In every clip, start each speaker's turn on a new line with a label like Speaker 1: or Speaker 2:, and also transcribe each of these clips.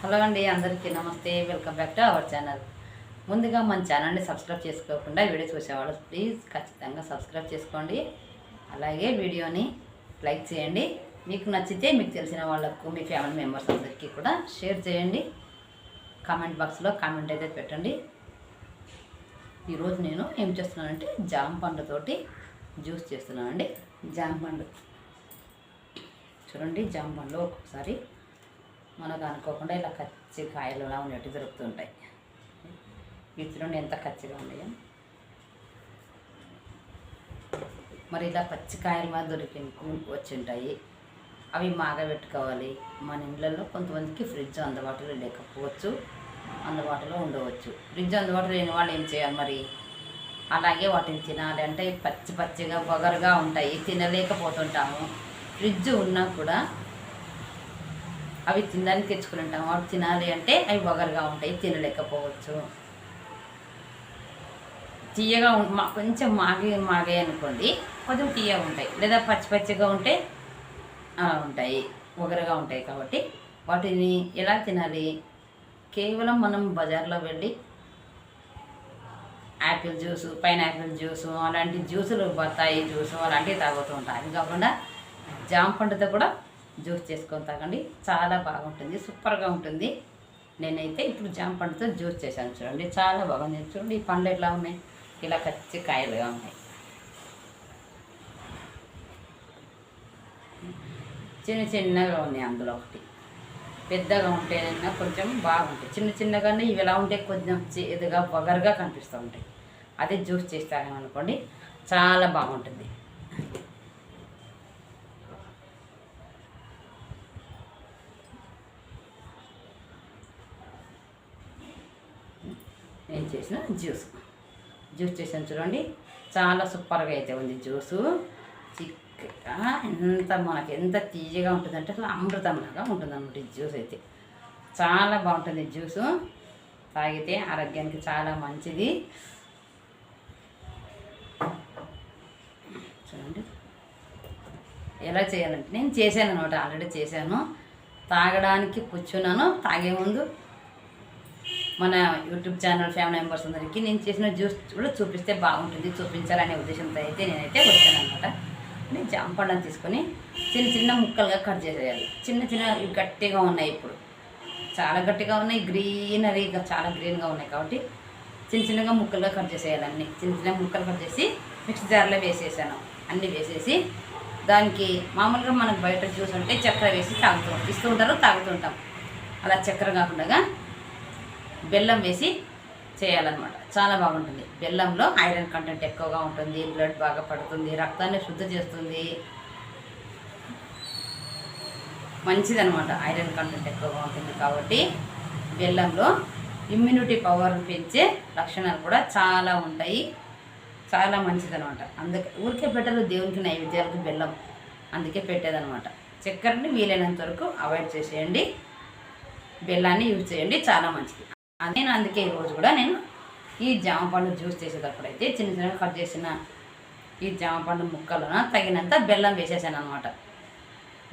Speaker 1: Hello అండి అందరికీ నమస్తే. Welcome back to our channel ముందుగా మన ఛానల్ని సబ్స్క్రైబ్ చేసుకోకుండా వీడియో చూసేవాళ్ళు ప్లీజ్ ఖచ్చితంగా సబ్స్క్రైబ్ చేసుకోండి. అలాగే వీడియోని లైక్ చేయండి. మీకు నచ్చితే మీకు తెలిసిన వాళ్ళకు మీ ఫ్యామిలీ మెంబర్స్ అందరికీ కూడా షేర్ చేయండి. కామెంట్ బాక్స్లో కామెంట్ అయితే పెట్టండి. ఈరోజు నేను ఏం చేస్తున్నానంటే జామ పండుతోటి జ్యూస్ చేస్తున్నానండి. జామ పండు. చూడండి జామ పండులో ఒక్కొక్కసారి మనకు అనుకోకుండా ఇలా కచ్చి కాయలు ఉన్నట్టు దొరుకుతుంటాయి ఇవి చూడండి ఎంత కచ్చిగా ఉన్నాయో. మరి ఇలా పచ్చికాయలు కాయలు దొరికి వచ్చి ఉంటాయి అవి మాగబెట్టుకోవాలి. మన ఇళ్ళల్లో కొంతమందికి ఫ్రిడ్జ్ అందుబాటులో లేకపోవచ్చు. అందుబాటులో ఉండవచ్చు. ఫ్రిడ్జ్ అందుబాటులో లేని వాళ్ళు ఏం చేయాలి మరి? అలాగే వాటిని తినాలి. అంటే పచ్చి పచ్చిగా బొగరుగా ఉంటాయి. తినలేకపోతుంటాము. ఫ్రిడ్జ్ ఉన్నా కూడా అవి తినడానికి తెచ్చుకుని ఉంటాం అవి తినాలి అంటే అవి వగరుగా ఉంటాయి తినలేకపోవచ్చు. తీయగా మా కొంచెం మాగే మాగాయి అనుకోండి కొంచెం తీయగా ఉంటాయి. లేదా పచ్చి పచ్చిగా ఉంటే అలా ఉంటాయి. వగరుగా ఉంటాయి కాబట్టి వాటిని ఎలా తినాలి? కేవలం మనం బజార్లో వెళ్ళి యాపిల్ జ్యూసు పైనాపిల్ జ్యూసు అలాంటి జ్యూసులు బత్తాయి జ్యూసు అలాంటివి తాగుతూ ఉంటాయి అవి కాకుండా జామ పండుతో కూడా జ్యూస్ చేసుకొని తాగండి. చాలా బాగుంటుంది. సూపర్గా ఉంటుంది. నేనైతే ఇప్పుడు జామ పండుతో జ్యూస్ చేశాను చూడండి. చాలా బాగుంది. చూడండి ఈ పండ్లు ఎట్లా ఉన్నాయి? ఇలా కచ్చి కాయలుగా ఉన్నాయి. చిన్న చిన్నగా ఉన్నాయి అందులో ఒకటి. పెద్దగా ఉంటేనైనా కొంచెం బాగుంటాయి. చిన్న చిన్నగానే ఇవి ఎలా ఉంటే కొంచెం ఇదిగా బగరుగా కనిపిస్తూ ఉంటాయి. అదే జ్యూస్ చేసి అనుకోండి చాలా బాగుంటుంది నేను చేసిన జ్యూస్. జ్యూస్ చేసాను చూడండి. చాలా సూపర్గా అయితే ఉంది జ్యూసు. చిక్కగా ఎంత మనకి ఎంత తీయగా ఉంటుందంటే అసలు అమృతంలాగా ఉంటుందన్నమాట ఈ జ్యూస్ అయితే. చాలా బాగుంటుంది జ్యూసు. తాగితే ఆరోగ్యానికి చాలా మంచిది. చూడండి. ఎలా చేయాలంటే నేను చేశాను అనమాట ఆల్రెడీ చేశాను. తాగడానికి కూర్చున్నాను. తాగే ముందు మన యూట్యూబ్ ఛానల్ ఫ్యామిలీ మెంబర్స్ అందరికీ నేను చేసిన జ్యూస్ కూడా చూపిస్తే బాగుంటుంది చూపించాలనే ఉద్దేశంతో అయితే నేనైతే వచ్చాను అనమాట నేను జాంపండుని తీసుకొని చిన్న చిన్న ముక్కలుగా కట్ చేసేయాలి. చిన్న చిన్న గట్టిగా ఉన్నాయి ఇప్పుడు. చాలా గట్టిగా ఉన్నాయి గ్రీనరీగా చాలా గ్రీన్గా ఉన్నాయి కాబట్టి చిన్న చిన్నగా ముక్కలుగా కట్ చేసేయాలి అన్ని. చిన్న చిన్న ముక్కలు కట్ చేసి మిక్సీ జార్లో వేసేసాను. అన్నీ వేసేసి దానికి మామూలుగా మనకు బయట జ్యూస్ ఉంటే చక్కెర వేసి తాగుతూ ఇస్తూ ఉంటారు తాగుతూ ఉంటాం. అలా చక్కెర కాకుండా బెల్లం వేసి చేయాలన్నమాట. చాలా బాగుంటుంది. బెల్లంలో ఐరన్ కంటెంట్ ఎక్కువగా ఉంటుంది బ్లడ్ బాగా పడుతుంది రక్తాన్ని శుద్ధి చేస్తుంది. మంచిదనమాట ఐరన్ కంటెంట్ ఎక్కువగా ఉంటుంది కాబట్టి బెల్లంలో ఇమ్యూనిటీ పవర్ పెంచే లక్షణాలు కూడా చాలా ఉంటాయి. చాలా మంచిదనమాట అందుకే ఊరికే పెట్టరు దేవునికి నైవేద్యాలకు బెల్లం అందుకే పెట్టేదనమాట చక్కెరని వీలైనంత వరకు అవాయిడ్ చేసేయండి. బెల్లాన్ని యూజ్ చేయండి చాలా మంచిది. నేను అందుకే ఈరోజు కూడా నేను ఈ జామ పండు జ్యూస్ చేసేటప్పుడు అయితే చిన్న చిన్నగా కట్ చేసిన ఈ జామ పండు ముక్కలను తగినంత బెల్లం వేసేసాను అనమాట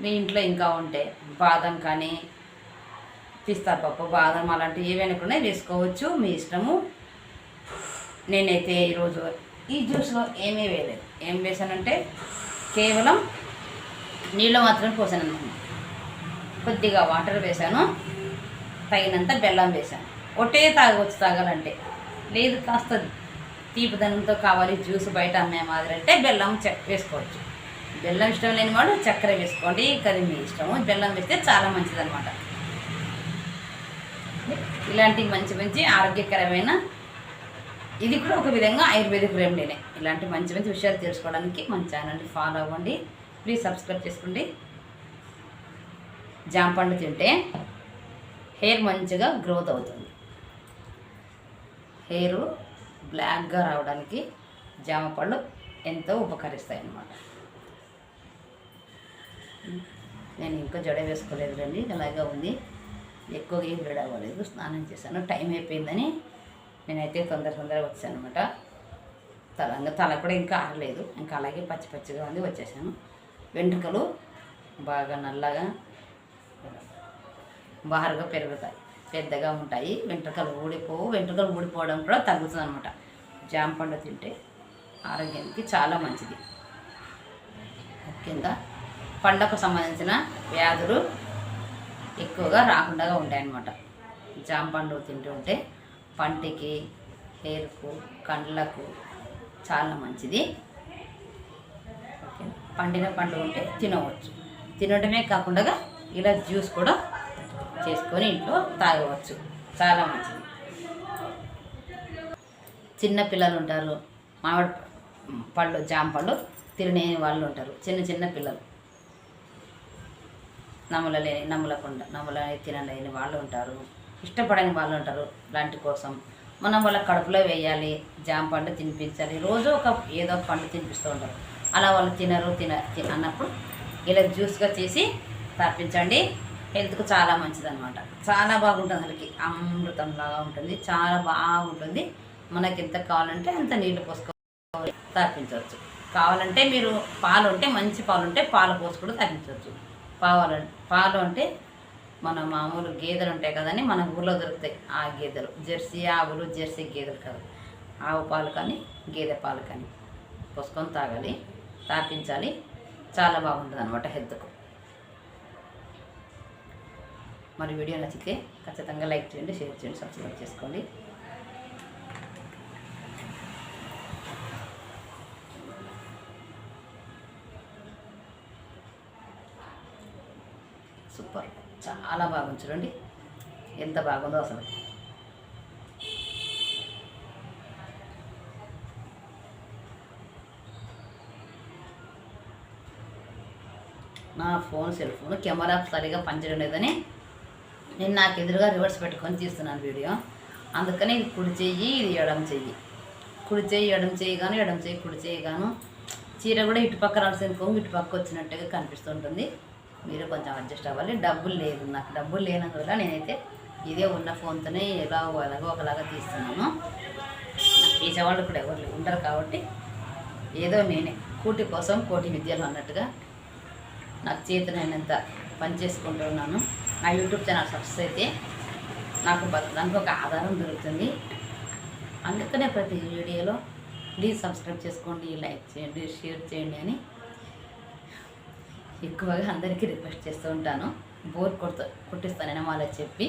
Speaker 1: మీ ఇంట్లో ఇంకా ఉంటే బాదం కానీ పిస్తా పప్పు బాదం అలాంటివి ఏవైనా కూడా వేసుకోవచ్చు. మీ ఇష్టము. నేనైతే ఈరోజు ఈ జ్యూస్లో ఏమీ వేయలేదు. ఏం వేసానంటే కేవలం నీళ్ళు మాత్రమే పోసాను అనమాట కొద్దిగా వాటర్ వేసాను తగినంత బెల్లం వేసాను ఒకటే తాగవచ్చు తాగాలంటే. లేదు కాస్త తీపిదనంతో కావాలి జ్యూస్ బయట అమ్మే మాదిరి అంటే బెల్లం చెక్క వేసుకోవచ్చు. బెల్లం ఇష్టం లేని వాడు చక్కెర వేసుకోండి కది మీ ఇష్టము. బెల్లం వేస్తే చాలా మంచిదనమాట ఇలాంటి మంచి మంచి ఆరోగ్యకరమైన ఇది కూడా ఒక విధంగా ఆయుర్వేదిక్ రెమెడీనే. ఇలాంటి మంచి మంచి విషయాలు తెలుసుకోవడానికి మన ఛానల్ని ఫాలో అవ్వండి. ప్లీజ్ సబ్స్క్రైబ్ చేసుకోండి. జామ పండు తింటే హెయిర్ మంచిగా గ్రోత్ అవుతుంది. హెయిర్ బ్లాక్గా రావడానికి జామ పళ్ళు ఎంతో ఉపకరిస్తాయి అన్నమాట. నేను ఇంకా జడ వేసుకోలేదు రండి అలాగే ఉంది. ఎక్కువగా ఏం రెడీ అవ్వలేదు. స్నానం చేశాను. టైం అయిపోయిందని నేనైతే తొందర తొందరగా వచ్చాను అనమాట తల ఇంకా తల కూడా ఇంకా ఆరలేదు. ఇంకా అలాగే పచ్చి పచ్చిగా ఉంది. వచ్చేసాను. వెంట్రుకలు బాగా నల్లగా బారుగా పెరుగుతాయి. పెద్దగా ఉంటాయి. వెంట్రుకలు ఊడిపోవు. వెంట్రుకలు ఊడిపోవడం కూడా తగ్గుతుంది అనమాట జామ పండు తింటే ఆరోగ్యానికి చాలా మంచిది. ముఖ్యంగా పండ్లకు సంబంధించిన వ్యాధులు ఎక్కువగా రాకుండా ఉంటాయన్నమాట. జామ పండు తింటుంటే పంటికి హెయిర్కు కండ్లకు చాలా మంచిది. పండిన పండు ఉంటే తినవచ్చు. తినడమే కాకుండా ఇలా జ్యూస్ కూడా చేసుకొని ఇంట్లో తాగవచ్చు. చాలా మంచిది. చిన్న పిల్లలు ఉంటారు. మామిడి పళ్ళు జామ పళ్ళు తినలేని వాళ్ళు ఉంటారు. చిన్న చిన్న పిల్లలు. నమ్మలలేని నమ్మలకుండా నమ్మలని తినలేని వాళ్ళు ఉంటారు. ఇష్టపడని వాళ్ళు ఉంటారు లాంటి కోసం. మనం వాళ్ళ కడుపులో వేయాలి జామ పండు తినిపించాలి. రోజు ఒక ఏదో ఒక పండు తినిపిస్తూ ఉంటారు. అలా వాళ్ళు తినరు తిన అన్నప్పుడు ఇలా జ్యూస్గా చేసి తాపించండి. హెల్త్కు చాలా మంచిది అనమాట చాలా బాగుంటుంది అసలుకి. అమృతంలాగా ఉంటుంది. చాలా బాగుంటుంది. మనకి ఎంత కావాలంటే అంత నీళ్ళు పోసుకోవాలి తాపించవచ్చు కావాలంటే మీరు పాలు ఉంటే మంచి పాలు ఉంటే పాలు పోసి కూడా తాగించవచ్చు పాలు పాలు అంటే మన మామూలు గేదెలు ఉంటాయి కదండీ మన ఊళ్ళో దొరుకుతాయి ఆ గేదెలు. జెర్సీ ఆవులు జెర్సీ గేదెలు కాదు. ఆవు పాలు కానీ గేదె పాలు కానీ పోసుకొని తాగాలి తాపించాలి చాలా బాగుంటుంది అనమాట హెల్త్కు. మరి వీడియో నచ్చితే ఖచ్చితంగా లైక్ చేయండి షేర్ చేయండి సబ్స్క్రైబ్ చేసుకోండి. సూపర్. చాలా బాగుంది చూడండి. ఎంత బాగుందో అసలు. నా ఫోన్ సెల్ ఫోన్ కెమెరా సరిగా పనిచేయడం లేదని నేను నాకు ఎదురుగా రివర్స్ పెట్టుకొని తీస్తున్నాను వీడియో అందుకని ఇది కుడి చెయ్యి ఇది ఎడం చెయ్యి. కుడి చెయ్యి ఎడం చేయగాను ఎడం చెయ్యి కుడి చేయగాను చీర కూడా ఇటుపక్క రాల్సిన కొంగు ఇటుపక్క వచ్చినట్టుగా కనిపిస్తుంటుంది. మీరు కొంచెం అడ్జస్ట్ అవ్వాలి. డబ్బులు లేదు నాకు డబ్బులు లేనందువల్ల నేనైతే ఇదే ఉన్న ఫోన్తోనే ఎలా అలాగో ఒకలాగా తీస్తున్నాను. నాకు తీసేవాళ్ళు కూడా ఎవరు ఉండరు కాబట్టి ఏదో నేనే. కూటి కోసం కోటి విద్యలు అన్నట్టుగా నాకు చేతనైనంత పని చేసుకుంటున్నాను నా యూట్యూబ్ ఛానల్ సక్సెస్ అయితే నాకు బతకడానికి ఒక ఆధారం దొరుకుతుంది. అందుకనే ప్రతి వీడియోలో ప్లీజ్ సబ్స్క్రైబ్ చేసుకోండి లైక్ చేయండి షేర్ చేయండి అని ఎక్కువగా అందరికీ రిక్వెస్ట్ చేస్తూ ఉంటాను. బోర్ కొడుతూ కొట్టిస్తానని వాళ్ళకి చెప్పి.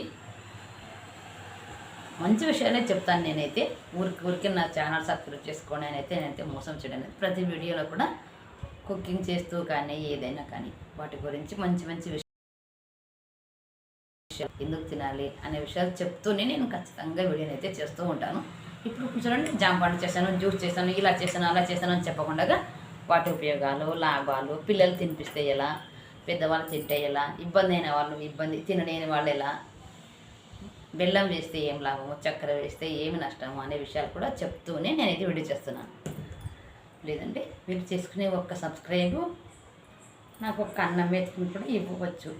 Speaker 1: మంచి విషయాలే చెప్తాను నేనైతే. ఊరికి ఊరికి నా ఛానల్ సబ్స్క్రైబ్ చేసుకోండి అని అయితే నేనైతే మోసం చేయడం ప్రతి వీడియోలో కూడా కుకింగ్ చేస్తూ కానీ ఏదైనా కానీ వాటి గురించి మంచి మంచి విషయాలు ఎందుకు తినాలి అనే విషయాలు చెప్తూనే నేను ఖచ్చితంగా వీడియోని అయితే చేస్తూ ఉంటాను. ఇప్పుడు చూడండి జామ పండు చేశాను జ్యూస్ చేశాను ఇలా చేశాను అలా చేశాను అని చెప్పకుండా వాటి ఉపయోగాలు లాభాలు పిల్లలు తినిపిస్తే ఎలా పెద్దవాళ్ళు తింటే ఎలా ఇబ్బంది అయిన వాళ్ళు ఇబ్బంది తినలేని వాళ్ళు ఎలా బెల్లం వేస్తే ఏం లాభము చక్కెర వేస్తే ఏమి నష్టము అనే విషయాలు కూడా చెప్తూనే నేనైతే వీడియో చేస్తున్నాను. లేదంటే మీరు చేసుకునే ఒక్క సబ్స్క్రైబు నాకు ఒక్క అన్నం ఎత్తుకుని కూడా ఇవ్వవచ్చు.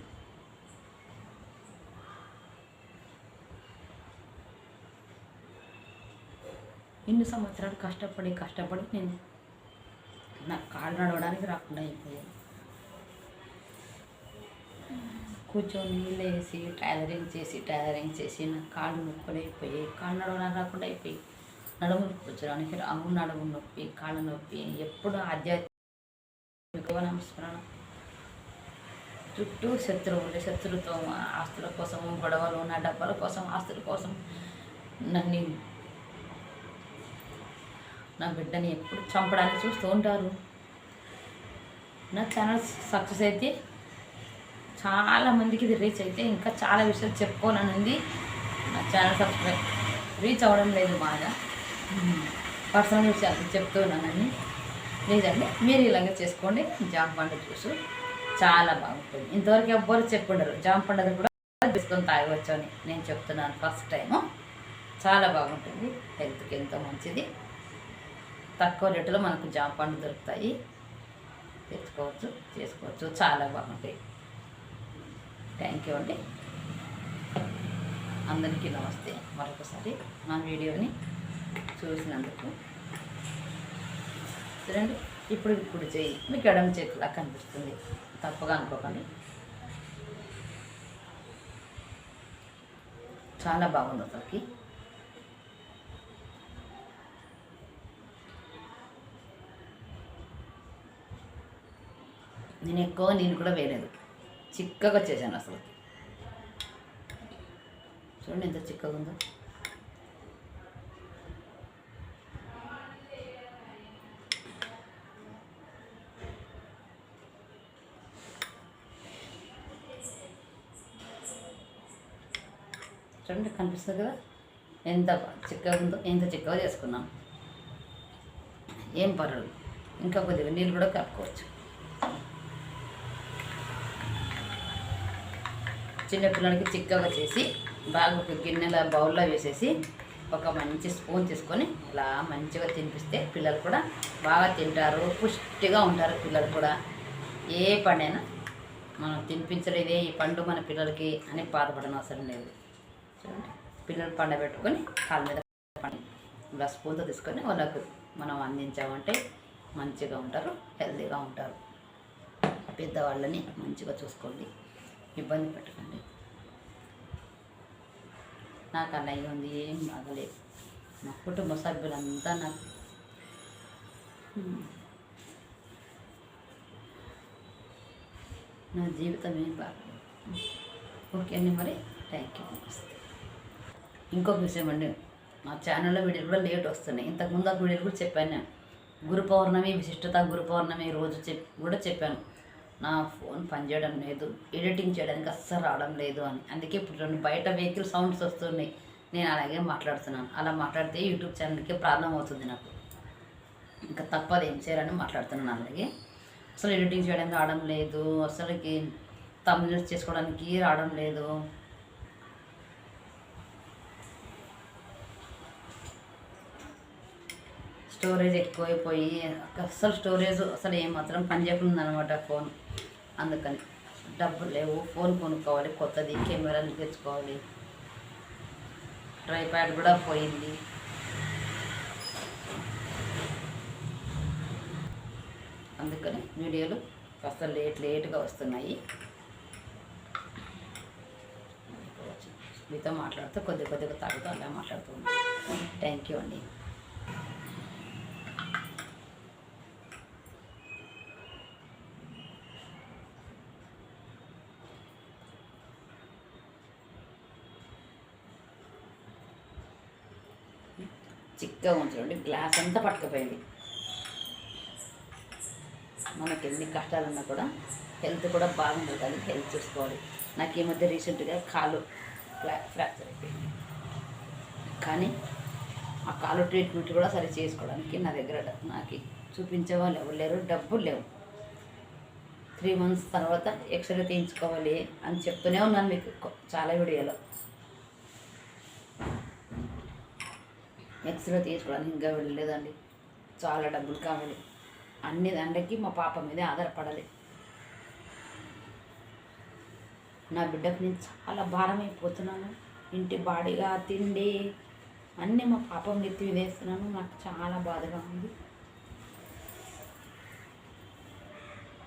Speaker 1: ఇన్ని సంవత్సరాలు కష్టపడి కష్టపడి నేను నాకు కాళ్ళు నడవడానికి రాకుండా అయిపోయాను. కూర్చొని వేసి టైలరింగ్ చేసి టైలరింగ్ చేసి నా కాళ్ళు నొప్పులు అయిపోయాయి. కాళ్ళు నడవడానికి రాకుండా అయిపోయి నడుము కూర్చోడానికి రాము నడుము నొప్పి కాళ్ళ నొప్పి ఎప్పుడు ఆధ్యాత్మిక నమస్మరణ చుట్టూ శత్రువులు శత్రుతో ఆస్తుల కోసం గొడవలు నా డబ్బాల కోసం ఆస్తుల కోసం నన్ను నా బిడ్డని ఎప్పుడు చంపడానికి చూస్తూ ఉంటారు. నా ఛానల్ సక్సెస్ అయితే చాలా మందికి ఇది రీచ్ అయితే ఇంకా చాలా విషయాలు చెప్పుకోనని ఉంది. నా ఛానల్ సబ్స్క్రైబ్ రీచ్ అవ్వడం లేదు బాగా. పర్సనల్ విషయాలు చెప్తూ ఉన్నానని. లేదండి మీరు ఇలాగ చేసుకోండి. జామ పండు జ్యూస్ చాలా బాగుంటుంది. ఇంతవరకు ఎవ్వరు చెప్పుండరు. జామ పండుగ కూడా తీసుకొని తాగవచ్చు అని నేను చెప్తున్నాను ఫస్ట్ టైము. చాలా బాగుంటుంది. హెల్త్కి ఎంతో మంచిది. తక్కువ రేటులో మనకు జామ పండు దొరుకుతాయి. తెచ్చుకోవచ్చు చేసుకోవచ్చు. చాలా బాగుంటాయి. థ్యాంక్ యూ అండి. అందరికీ నమస్తే. మరొకసారి నా వీడియోని చూసినందుకు. చూడండి ఇప్పుడు ఇప్పుడు చేయి మీకు ఎడమ చేతిలా కనిపిస్తుంది. తప్పగా అనుకోకండి. చాలా బాగుంది అసలుకి. నేను ఎక్కువ నేను కూడా వేయలేదు. చిక్కగా వచ్చేసాను అసలు చూడండి ఎంత చిక్కగా ఉందో చూడండి కనిపిస్తుంది కదా? ఎంత చిక్కగా ఉందో ఎంత చిక్కగా చేసుకున్నాం. ఏం పర్వాలేదు ఇంకా కొద్దిగా నీళ్ళు కూడా కలుపుకోవచ్చు. చిన్నపిల్లలకి చిక్కగా చేసి బాగా ఒక గిన్నెల బౌల్లో వేసేసి ఒక మంచి స్పూన్ తీసుకొని ఇలా మంచిగా తినిపిస్తే పిల్లలు కూడా బాగా తింటారు. పుష్టిగా ఉంటారు పిల్లలు కూడా. ఏ పండైనా మనం తినిపించలేదే ఈ పండు మన పిల్లలకి అని బాధపడనవసరం లేదు. చూడండి. పిల్లలు పండబెట్టుకొని కాళ్ళ మీద పండు ఇలా స్పూన్తో తీసుకొని వాళ్ళకు మనం అందించామంటే మంచిగా ఉంటారు హెల్తీగా ఉంటారు. పెద్దవాళ్ళని మంచిగా చూసుకోండి ఇబ్బంది పెట్టకండి. నాకు అలా ఉంది ఏం బాగలేదు. మా కుటుంబ సభ్యులంతా నాకు నా జీవితం ఏం బాగలేదు. ఓకే అండి మరి థ్యాంక్ యూ. నమస్తే ఇంకొక విషయం అండి. మా ఛానల్లో వీడియోలు కూడా లేట్ వస్తున్నాయి. ఇంతకుముందు ఆ వీడియోలు కూడా చెప్పాను. నేను గురు పౌర్ణమి విశిష్టత గురు పౌర్ణమి రోజు చెప్ కూడా చెప్పాను. నా ఫోన్ పనిచేయడం లేదు. ఎడిటింగ్ చేయడానికి అస్సలు రావడం లేదు అని. అందుకే ఇప్పుడు రెండు బయట వెహికల్ సౌండ్స్ వస్తున్నాయి. నేను అలాగే మాట్లాడుతున్నాను. అలా మాట్లాడితే యూట్యూబ్ ఛానల్కి ప్రాబ్లం అవుతుంది నాకు. ఇంకా తప్పదు ఏం చేయాలని మాట్లాడుతున్నాను అలాగే. అసలు ఎడిటింగ్ చేయడానికి రావడం లేదు. అసలుకి తమిళ చేసుకోవడానికి రావడం లేదు. స్టోరేజ్ ఎక్కువైపోయి అసలు స్టోరేజ్ అసలు ఏమాత్రం పని చేయకుండా అనమాట ఫోన్ అందుకని డబ్బులు లేవు ఫోన్ కొనుక్కోవాలి కొత్తది కెమెరాలు తెచ్చుకోవాలి. ట్రైప్యాడ్ కూడా పోయింది. అందుకని వీడియోలు కాస్త లేట్ లేట్గా వస్తున్నాయి. మీతో మాట్లాడుతూ కొద్ది కొద్దిగా తాగుతూ అలా మాట్లాడుతున్నాను థ్యాంక్ యూ అండి. చిక్కగా ఉంచండి గ్లాస్ అంతా పట్టుకుపోయింది. మనకి ఎన్ని కష్టాలు ఉన్నా కూడా హెల్త్ కూడా బాగుంటుంది కానీ హెల్త్ చూసుకోవాలి. నాకు ఈ మధ్య రీసెంట్గా కాలు ఫ్రాక్చర్ అయిపోయింది. కానీ ఆ కాలు ట్రీట్మెంట్ కూడా సరి చేసుకోవడానికి నా దగ్గర నాకు చూపించే వాళ్ళు ఎవరు లేరు డబ్బులు లేవు. త్రీ మంత్స్ తర్వాత ఎక్స్రే తీయించుకోవాలి అని చెప్తూనే ఉన్నాను మీకు చాలా వీడియోలో. ఎక్స్రే తీసుకోవడానికి ఇంకా వెళ్ళలేదండి. చాలా డబ్బులు కావాలి. అన్ని దండకి మా పాప మీదే ఆధారపడాలి. నా బిడ్డకు నేను చాలా భారం అయిపోతున్నాను ఇంటి బాడీగా తిండి అన్నీ మా పాప నెత్తి వేస్తున్నాను. నాకు చాలా బాధగా ఉంది.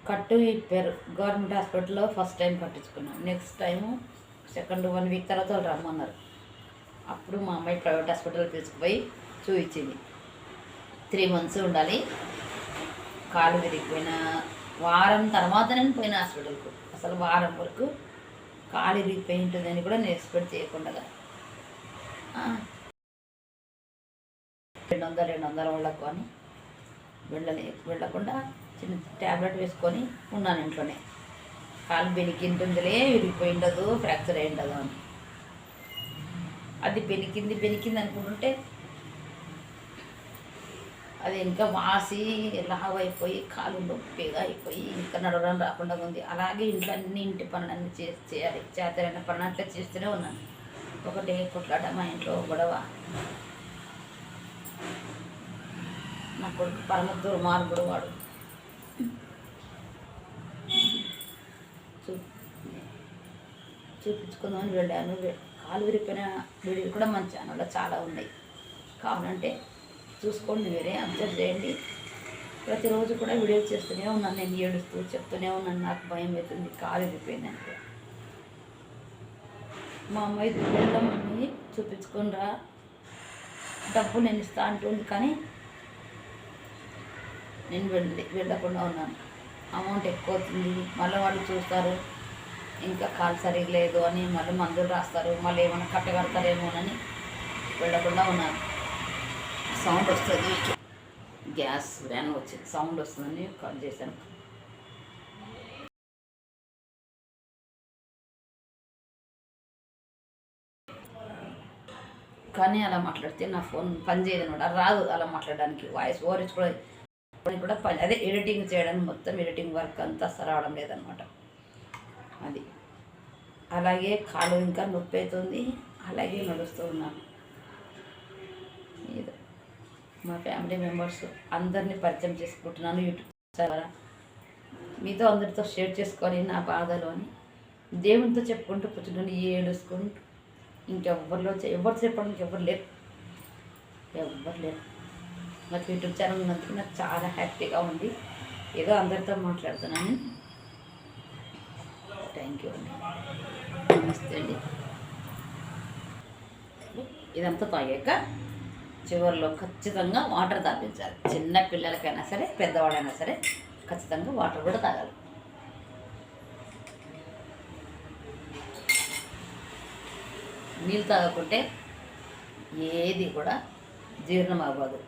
Speaker 1: కట్టు ఇప్పారు. గవర్నమెంట్ హాస్పిటల్లో first time కట్టించుకున్నాను. Next time second one week తర్వాత రమ్మన్నారు. అప్పుడు మా అమ్మాయి ప్రైవేట్ హాస్పిటల్ తీసుకుపోయి చూపించింది. త్రీ మంత్స్ ఉండాలి. కాలు విరిగిపోయిన వారం తర్వాత నేను పోయిన హాస్పిటల్కు. అసలు వారం వరకు కాలు విరిగిపోయి ఉంటుందని కూడా నేను ఎక్స్పెక్ట్ చేయకుండా రెండు వందలు రెండు వందల వాళ్ళకు అని వెళ్ళలే వెళ్ళకుండా చిన్న ట్యాబ్లెట్ వేసుకొని ఉన్నాను ఇంట్లోనే. కాలు బెనికింటుందిలే విరిగిపోయి ఉండదు ఫ్రాక్చర్ అయి ఉండదు అని. అది బెనికింది బెనికింది అనుకుంటుంటే అది ఇంకా వాసి లావ్ అయిపోయి కాలు నొప్పిగా అయిపోయి ఇంకా నడవడం రాకుండా ఉంది. అలాగే ఇంట్లో అన్ని ఇంటి పనులన్నీ చేసి చేయాలి. చేతరైన పనులు అట్లా చేస్తూనే ఉన్నాను. ఒకటే కొట్లాట మా ఇంట్లో గొడవ. నా కొడుకు పరమ దుర్మార్గుడు వాడు. చూ చూపించుకుందామని వెళ్ళాను. కాలు విరిపోయిన వీడియోలు కూడా మన ఛానల్లో చాలా ఉన్నాయి. కావాలంటే చూసుకోండి వేరే అబ్జర్వ్ చేయండి. ప్రతిరోజు కూడా వీడియో చేస్తూనే ఉన్నాను నేను ఏడుస్తూ చెప్తూనే ఉన్నాను నాకు భయం అవుతుంది కాలు విరిపోయింది
Speaker 2: మా అమ్మాయి వెళ్ళమని చూపించుకొని రా డబ్బు నేను ఇస్తా అంటుంది కానీ నేను వెళ్ళి వెళ్ళకుండా ఉన్నాను. అమౌంట్ ఎక్కువ అవుతుంది మళ్ళీ వాళ్ళు చూస్తారు. ఇంకా కాలు సరిగ్గా లేదు అని మళ్ళీ మందులు రాస్తారు మళ్ళీ ఏమైనా కట్టగడతారేమోనని వెళ్ళకుండా ఉన్నారు. సౌండ్ వస్తుంది. గ్యాస్ వ్యాన్ వచ్చింది. సౌండ్ వస్తుందని కాల్ చేశాను. కానీ అలా మాట్లాడితే నా ఫోన్ పనిచేయదు అనమాట. రాదు అలా మాట్లాడడానికి. వాయిస్ ఓవర్ కూడా కూడా అదే ఎడిటింగ్ చేయడానికి మొత్తం ఎడిటింగ్ వర్క్ అంతా రావడం లేదనమాట. అది. అలాగే కాలు ఇంకా నొప్పి అవుతుంది అలాగే నడుస్తూ ఉన్నాను. ఇది మా ఫ్యామిలీ మెంబర్స్ అందరినీ పరిచయం చేసుకుంటున్నాను యూట్యూబ్ ద్వారా. మీతో అందరితో షేర్ చేసుకొని నా బాధలోని అని దేవునితో చెప్పుకుంటూ కూర్చుంటాను ఏడుసుకుంటూ ఇంకెవ్వరిలో ఎవరు చెప్పడానికి ఎవరు లేరు. ఎవ్వరు లేరు. నాకు యూట్యూబ్ ఛానల్ ఉన్నందుకు నాకు చాలా హ్యాపీగా ఉంది. ఏదో అందరితో మాట్లాడుతున్నాను. థ్యాంక్ యూ అండి. నమస్తే అండి. ఇదంతా తాగాక చివరిలో ఖచ్చితంగా వాటర్ తాపించాలి చిన్న పిల్లలకైనా సరే పెద్దవాళ్ళైనా సరే ఖచ్చితంగా వాటర్ కూడా తాగాలి. నీళ్ళు తాగకుంటే ఏది కూడా జీర్ణం అవ్వదు.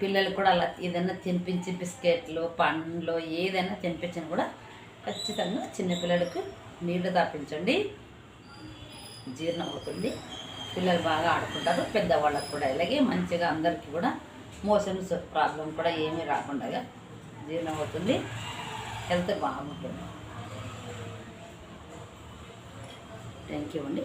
Speaker 2: పిల్లలు కూడా అలా ఏదైనా తినిపించి బిస్కెట్లు పండ్లు ఏదైనా తినిపించిన కూడా ఖచ్చితంగా చిన్నపిల్లలకు నీళ్ళు తాపించండి. జీర్ణం అవుతుంది. పిల్లలు బాగా ఆడుకుంటారు. పెద్దవాళ్ళకు కూడా ఇలాగే మంచిగా అందరికీ కూడా మోషన్స్ ప్రాబ్లం కూడా ఏమీ రాకుండా జీర్ణం అవుతుంది. హెల్త్ బాగుంటుంది. థ్యాంక్ యూ అండి.